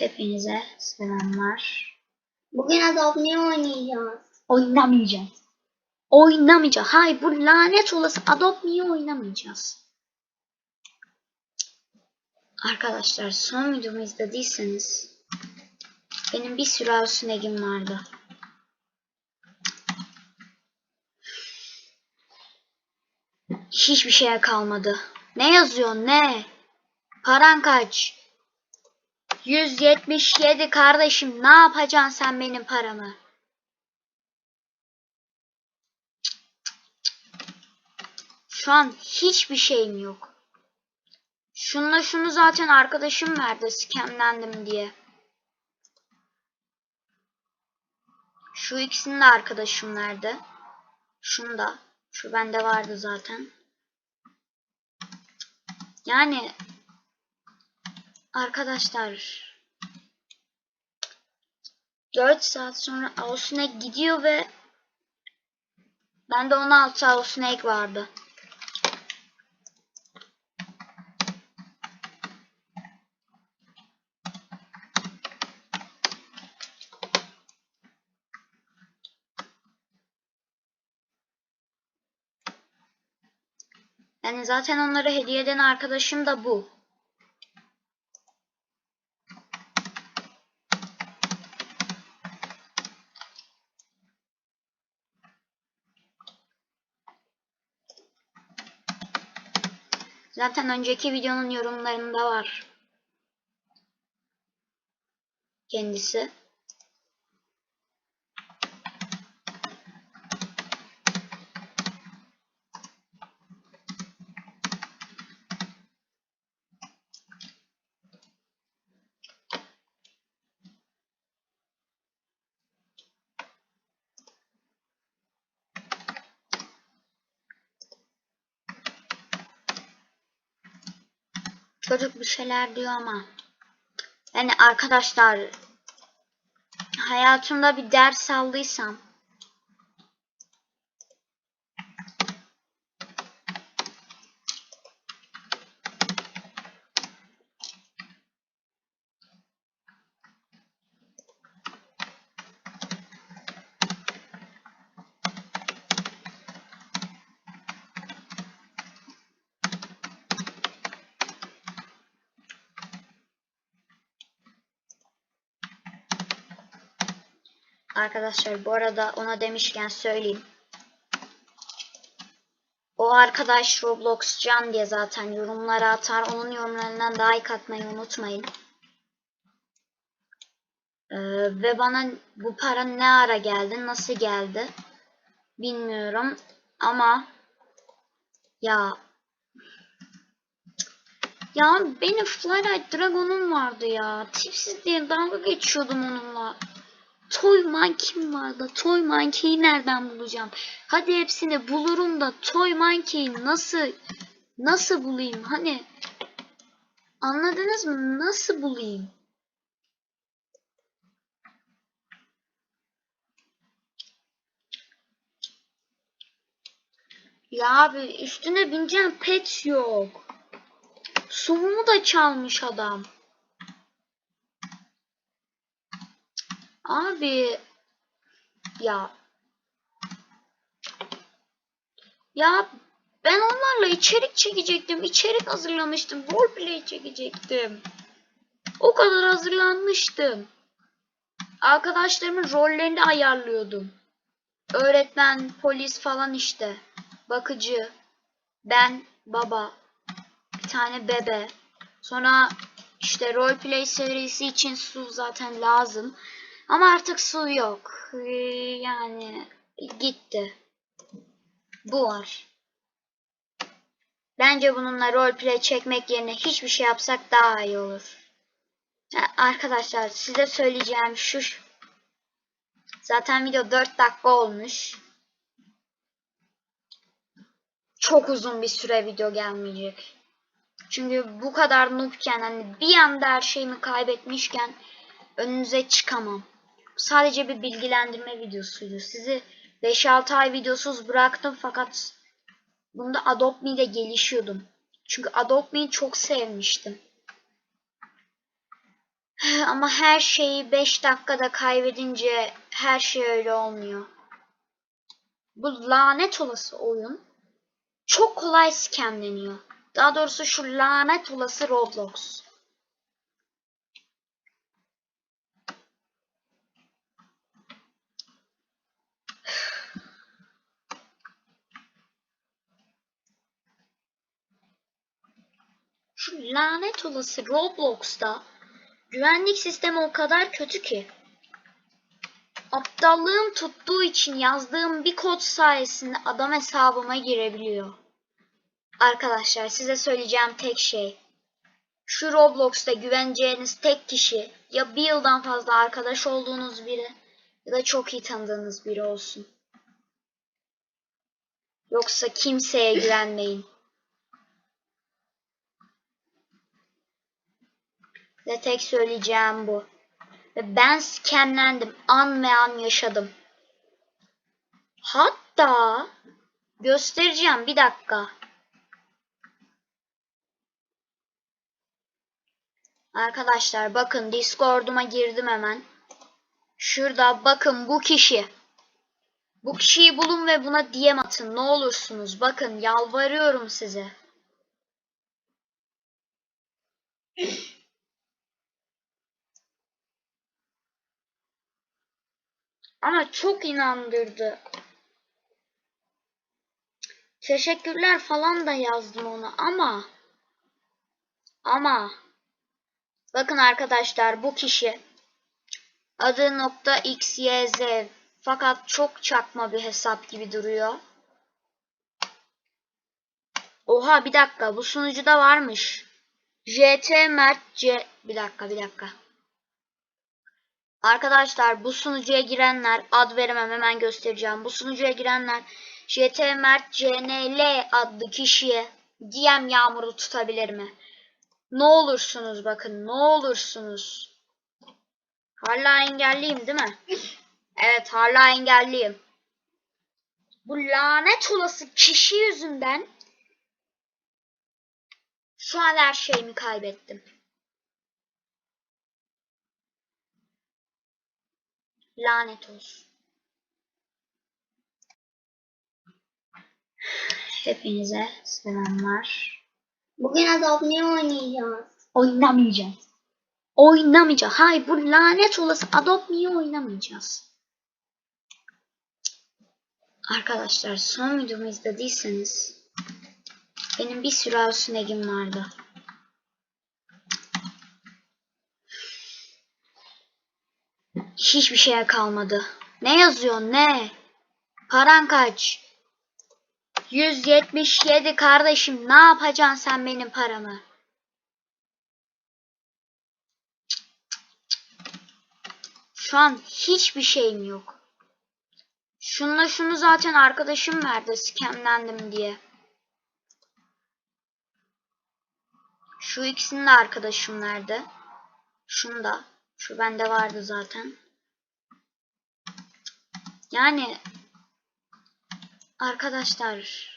Hepinize selamlar. Bugün Adobe ne oynayacağız? Oynamayacağız. Oynamayacağız. Hayır bu lanet olası Adopt Me'yi oynamayacağız. Arkadaşlar son videomu izlediyseniz benim bir sürü Ausneg'im vardı. Hiçbir şeye kalmadı. Ne yazıyor ne? Paran kaç? 177 kardeşim ne yapacaksın sen benim paramı? Şu an hiçbir şeyim yok. Şunla şunu zaten arkadaşım verdi scamlendim diye. Şu ikisini de arkadaşım verdi. Şunu da. Şu bende vardı zaten. Yani arkadaşlar 4 saat sonra Ausnake gidiyor ve bende 16 Ausnake vardı. Yani zaten onları hediye eden arkadaşım da bu. Zaten önceki videonun yorumlarında var. Kendisi. Çocuk bir şeyler diyor ama. Yani arkadaşlar hayatımda bir ders aldıysam Arkadaşlar bu arada ona demişken söyleyeyim. O arkadaş Roblox Can diye zaten yorumlara atar. Onun yorumlarından like atmayı unutmayın. Ee, ve bana bu para ne ara geldi, nasıl geldi bilmiyorum. Ama ya ya benim Flylight Dragon'um vardı ya. Tipsiz diye dalga geçiyordum onunla. Toy Monkey'm vardı. Toy Monkey'i nereden bulacağım? Hadi hepsini bulurum da Toy Monkey'i nasıl nasıl bulayım? Hani anladınız mı? Nasıl bulayım? Ya abi üstüne bineceğim pet yok. Sumumu da çalmış adam. Abi ya ya ben onlarla içerik çekecektim. içerik hazırlamıştım. Roleplay çekecektim. O kadar hazırlanmıştım. Arkadaşlarımın rollerini ayarlıyordum. Öğretmen, polis falan işte. Bakıcı, ben, baba, bir tane bebe. Sonra işte roleplay serisi için su zaten lazım. Ama artık su yok. Ee, Yani gitti. Bu var. Bence bununla roleplay çekmek yerine hiçbir şey yapsak daha iyi olur. Arkadaşlar size söyleyeceğim şu. Zaten video 4 dakika olmuş. Çok uzun bir süre video gelmeyecek. Çünkü bu kadar noobken hani bir anda her şeyimi kaybetmişken önünüze çıkamam. Sadece bir bilgilendirme videosuydu. Sizi 5-6 ay videosuz bıraktım fakat bunda Adopt Me ile gelişiyordum. Çünkü Adopt Me'yi çok sevmiştim. Ama her şeyi 5 dakikada kaybedince her şey öyle olmuyor. Bu lanet olası oyun çok kolay scamleniyor. Daha doğrusu şu lanet olası Roblox. Şu lanet olası Roblox'ta güvenlik sistemi o kadar kötü ki. Aptallığım tuttuğu için yazdığım bir kod sayesinde adam hesabıma girebiliyor. Arkadaşlar size söyleyeceğim tek şey. Şu Roblox'ta güveneceğiniz tek kişi ya bir yıldan fazla arkadaş olduğunuz biri ya da çok iyi tanıdığınız biri olsun. Yoksa kimseye güvenmeyin. Ve tek söyleyeceğim bu. Ve ben scamlendim. An ve an yaşadım. Hatta göstereceğim bir dakika. Arkadaşlar bakın Discord'uma girdim hemen. Şurada bakın bu kişi. Bu kişiyi bulun ve buna DM atın ne olursunuz. Bakın yalvarıyorum size. Ama çok inandırdı. Teşekkürler falan da yazdım ona ama ama bakın arkadaşlar bu kişi adı nokta xyz fakat çok çakma bir hesap gibi duruyor. Oha bir dakika bu sunucuda varmış. JT Mert C bir dakika bir dakika. Arkadaşlar bu sunucuya girenler ad veremem hemen göstereceğim. Bu sunucuya girenler JT Mert CNL adlı kişiye DM yağmuru tutabilir mi? Ne olursunuz bakın ne olursunuz. Hala engelliyim değil mi? Evet hala engelliyim. Bu lanet olası kişi yüzünden şu an her şeyimi kaybettim. Lanet olsun. Hepinize selamlar. Bugün Adopt Me oynayacağız. Oynamayacağız. Oynamayacağız. Hayır bu lanet olası Adopt Me'yi oynamayacağız. Arkadaşlar son videomu izlediyseniz benim bir sürü Avsun egim vardı. Hiçbir şeye kalmadı. Ne yazıyor ne? Paran kaç? 177 kardeşim ne yapacaksın sen benim paramı? Şu an hiçbir şeyim yok. Şunla şunu zaten arkadaşım verdi scamlendim diye. Şu ikisini de arkadaşım verdi. Şunu da. Şu bende vardı zaten. Yani arkadaşlar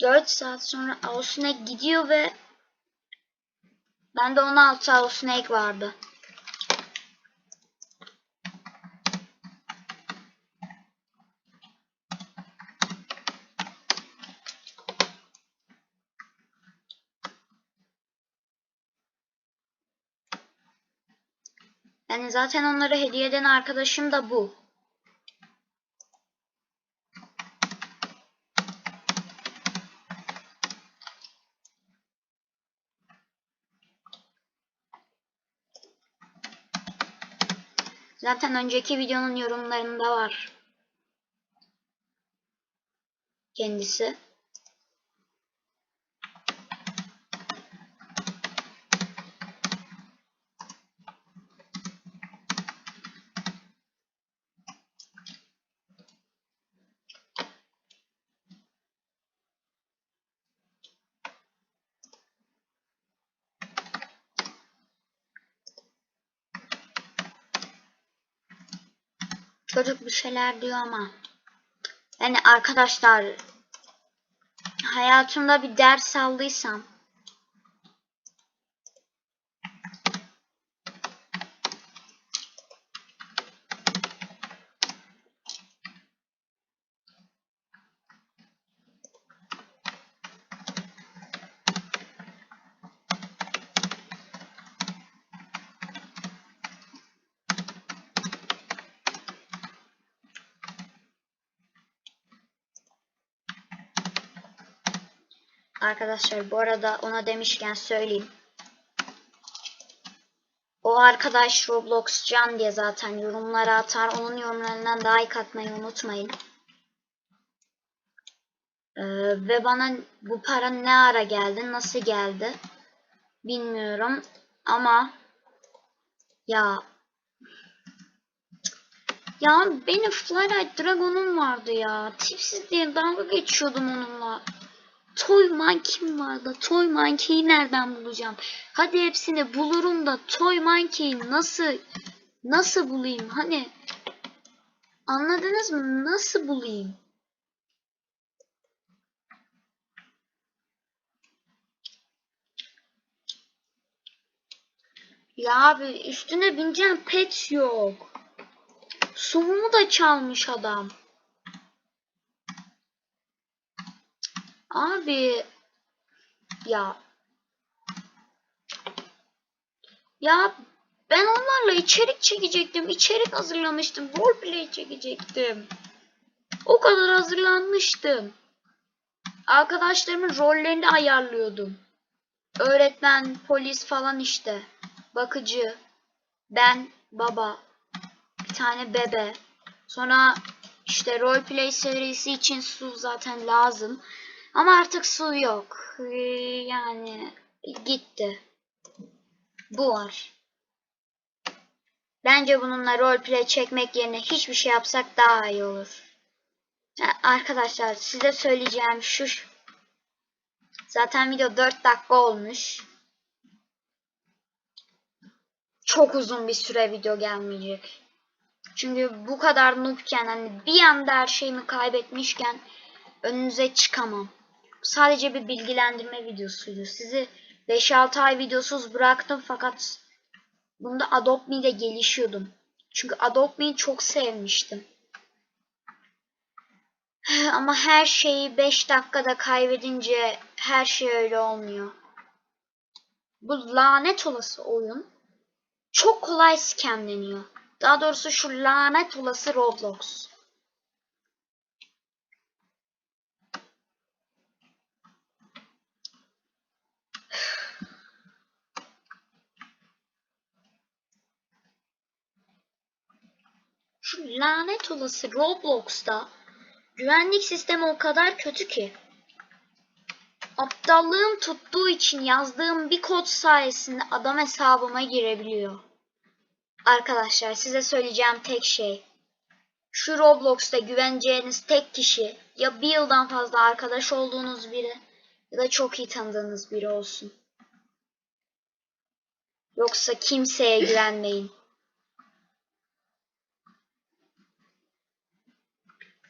4 saat sonra Ağustos'a gidiyor ve bende 16 Ağustos vardı. Zaten onlara hediye eden arkadaşım da bu. Zaten önceki videonun yorumlarında var. Kendisi. Çocuk bir şeyler diyor ama. Yani arkadaşlar hayatımda bir ders aldıysam Arkadaşlar bu arada ona demişken söyleyeyim. O arkadaş Roblox Can diye zaten yorumlara atar. Onun yorumlarından daha like atmayı unutmayın. Ee, ve bana bu para ne ara geldi, nasıl geldi bilmiyorum. Ama ya ya benim Flylight Dragon'um vardı ya. Tipsiz diye dalga geçiyordum onunla. Toy Monkey'm vardı. Toy Monkey'i nereden bulacağım? Hadi hepsini bulurum da Toy Monkey'i nasıl nasıl bulayım? Hani anladınız mı? Nasıl bulayım? Ya abi üstüne bineceğim pet yok. Sumumu da çalmış adam. Abi ya ya ben onlarla içerik çekecektim. içerik hazırlamıştım. Roleplay çekecektim. O kadar hazırlanmıştım. Arkadaşlarımın rollerini ayarlıyordum. Öğretmen, polis falan işte. Bakıcı, ben, baba, bir tane bebe. Sonra işte roleplay serisi için su zaten lazım. Ama artık su yok. Ee, Yani gitti. Bu var. Bence bununla roleplay çekmek yerine hiçbir şey yapsak daha iyi olur. Arkadaşlar size söyleyeceğim şu. Zaten video 4 dakika olmuş. Çok uzun bir süre video gelmeyecek. Çünkü bu kadar noobken hani bir anda her şeyimi kaybetmişken önünüze çıkamam. Sadece bir bilgilendirme videosuydu. Sizi 5-6 ay videosuz bıraktım fakat bunda Adopt Me ile gelişiyordum. Çünkü Adopt Me'yi çok sevmiştim. Ama her şeyi 5 dakikada kaybedince her şey öyle olmuyor. Bu lanet olası oyun çok kolay scamleniyor. Daha doğrusu şu lanet olası Roblox. Şu lanet olası Roblox'ta güvenlik sistemi o kadar kötü ki. Aptallığım tuttuğu için yazdığım bir kod sayesinde adam hesabıma girebiliyor. Arkadaşlar size söyleyeceğim tek şey. Şu Roblox'ta güveneceğiniz tek kişi ya bir yıldan fazla arkadaş olduğunuz biri ya da çok iyi tanıdığınız biri olsun. Yoksa kimseye güvenmeyin.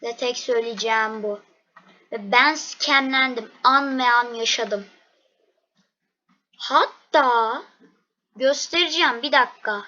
Ve tek söyleyeceğim bu. Ve ben scamlendim. An ve an yaşadım. Hatta göstereceğim bir dakika.